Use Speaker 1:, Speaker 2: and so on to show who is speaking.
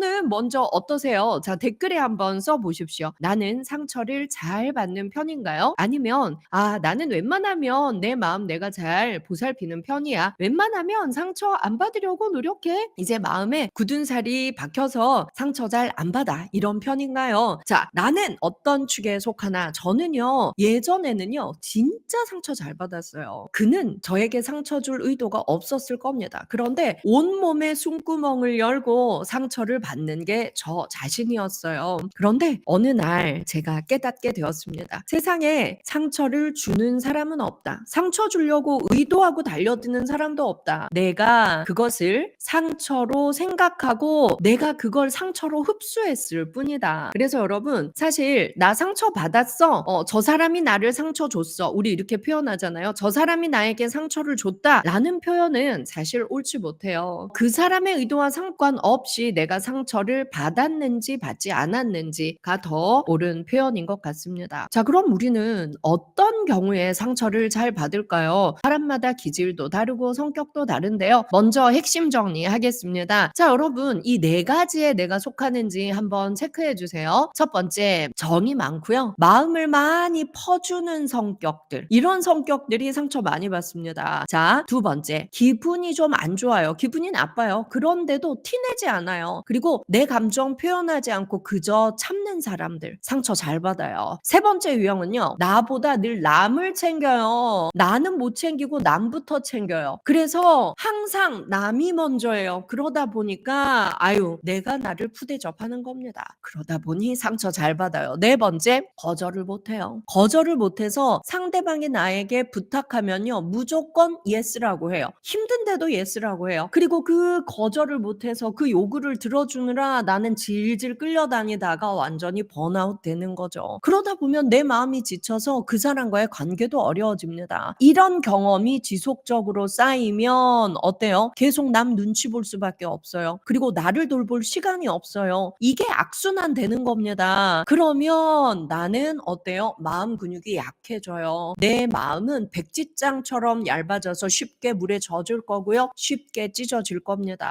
Speaker 1: 여러분은 먼저 어떠세요? 자, 댓글에 한번 써 보십시오. 나는 상처를 잘 받는 편인가요? 아니면 아, 나는 웬만하면 내 마음 내가 잘 보살피는 편이야. 웬만하면 상처 안 받으려고 노력해. 이제 마음에 굳은 살이 박혀서 상처 잘 안 받아. 이런 편인가요? 자, 나는 어떤 축에 속하나? 저는요, 예전에는요, 진짜 상처 잘 받았어요. 그는 저에게 상처 줄 의도가 없었을 겁니다. 그런데 온몸에 숨구멍을 열고 상처를 받는 게 저 자신이었어요. 그런데 어느 날 제가 깨닫게 되었습니다. 세상에 상처를 주는 사람은 없다. 상처 주려고 의도하고 달려드는 사람도 없다. 내가 그것을 상처로 생각하고 내가 그걸 상처로 흡수했을 뿐이다. 그래서 여러분, 사실 나 상처 받았어. 어, 저 사람이 나를 상처 줬어. 우리 이렇게 표현하잖아요. 저 사람이 나에게 상처를 줬다. 라는 표현은 사실 옳지 못해요. 그 사람의 의도와 상관없이 내가 상 처를 받았는지 받지 않았는지가 더 옳은 표현인 것 같습니다. 자, 그럼 우리는 어떤 경우에 상처를 잘 받을까요? 사람마다 기질도 다르고 성격도 다른데요. 먼저 핵심 정리하겠습니다. 자, 여러분, 이 네 가지에 내가 속하는지 한번 체크해 주세요. 첫 번째, 정이 많고요. 마음을 많이 퍼주는 성격들. 이런 성격들이 상처 많이 받습니다. 자, 두 번째, 기분이 좀 안 좋아요. 기분이 나빠요. 그런데도 티내지 않아요. 그리고 내 감정 표현하지 않고 그저 참는 사람들 상처 잘 받아요. 세 번째 유형은요. 나보다 늘 남을 챙겨요. 나는 못 챙기고 남부터 챙겨요. 그래서 항상 남이 먼저예요. 그러다 보니까 아유 내가 나를 푸대접하는 겁니다. 그러다 보니 상처 잘 받아요. 네 번째 거절을 못해요. 거절을 못해서 상대방이 나에게 부탁하면요 무조건 예스라고 해요. 힘든데도 예스라고 해요. 그리고 그 거절을 못해서 그 요구를 들어주 느라 나는 질질 끌려다니다가 완전히 번아웃 되는 거죠. 그러다 보면 내 마음이 지쳐서 그 사람과의 관계도 어려워집니다. 이런 경험이 지속적으로 쌓이면 어때요? 계속 남 눈치 볼 수밖에 없어요. 그리고 나를 돌볼 시간이 없어요. 이게 악순환 되는 겁니다. 그러면 나는 어때요? 마음 근육이 약해져요. 내 마음은 백지장처럼 얇아져서 쉽게 물에 젖을 거고요. 쉽게 찢어질 겁니다.